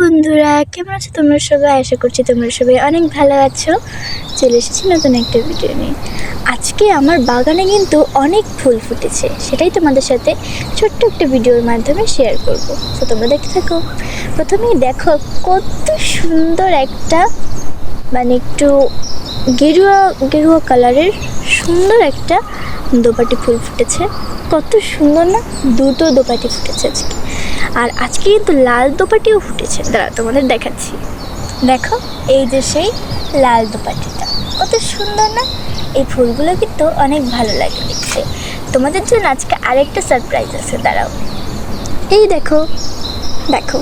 বন্ধুরা, কেমন আছো তোমরা সবাই? আশা করছি তোমরা সবাই অনেক ভালো আছো। চলে এসেছি নতুন একটা ভিডিও নিয়ে। আজকে আমার বাগানে কিন্তু অনেক ফুল ফুটেছে। সেটাই তোমাদের সাথে ছোট্ট একটা ভিডিওর মাধ্যমে শেয়ার করব। তো তোমরা দেখতে থাকো। প্রথমেই দেখো কত সুন্দর একটা মানে একটু গেরুয়া গেরুয়া কালারের সুন্দর একটা দোপাটি ফুল ফুটেছে। কত সুন্দর না? দুটো দোপাটি ফুটেছে আজকে। আর আজকে কিন্তু লাল দোপাটিও ফুটেছে। দাঁড়া তোমাদের দেখাচ্ছি। দেখো, এই যে সেই লাল দোপাটিটা। কত সুন্দর না? এই ফুলগুলো কিন্তু অনেক ভালো লাগে দেখতে। তোমাদের জন্য আজকে আরেকটা সারপ্রাইজ আছে, দাঁড়াও। এই দেখো দেখো,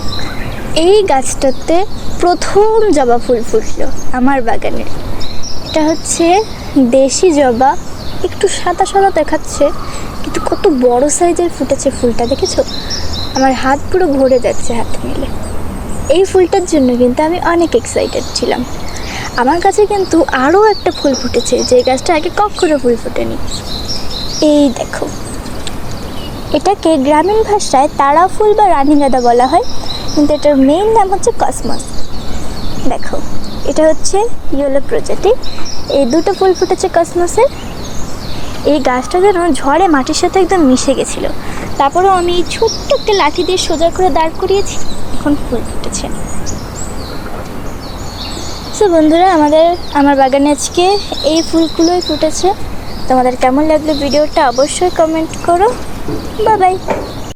এই গাছটাতে প্রথম জবা ফুল ফুটলো আমার বাগানে। এটা হচ্ছে দেশি জবা, একটু সাদা সাদা দেখাচ্ছে, কিন্তু কত বড় সাইজের ফুটেছে ফুলটা, দেখেছ? আমার হাত পুরো ভরে যাচ্ছে হাতে নিলে এই ফুলটার জন্য কিন্তু আমি অনেক এক্সাইটেড ছিলাম। আমার কাছে কিন্তু আরও একটা ফুল ফুটেছে, যে গাছটা আগে কখনো ফুল ফোটেনি। এই দেখো। এটাকে গ্রামীণ ভাষায় তারা ফুল বা রানীগাদা বলা হয়, কিন্তু এটার মেইন নাম হচ্ছে কসমস। দেখো, এটা হচ্ছে ইয়েলো প্রজাতি। এই দুটো ফুল ফুটেছে কসমসের এই গাছটা যেন ঝড়ে মাটির সাথে একদম মিশে গেছিল। তারপরেও আমি ছোট্ট একটা লাঠি দিয়ে সোজা করে দাঁড় করিয়েছি, এখন ফুল ফুটেছে। সো বন্ধুরা, আমাদের, আমার বাগানে আজকে এই ফুলগুলোই ফুটেছে। তোমাদের কেমন লাগল ভিডিওটা অবশ্যই কমেন্ট করো। Bye bye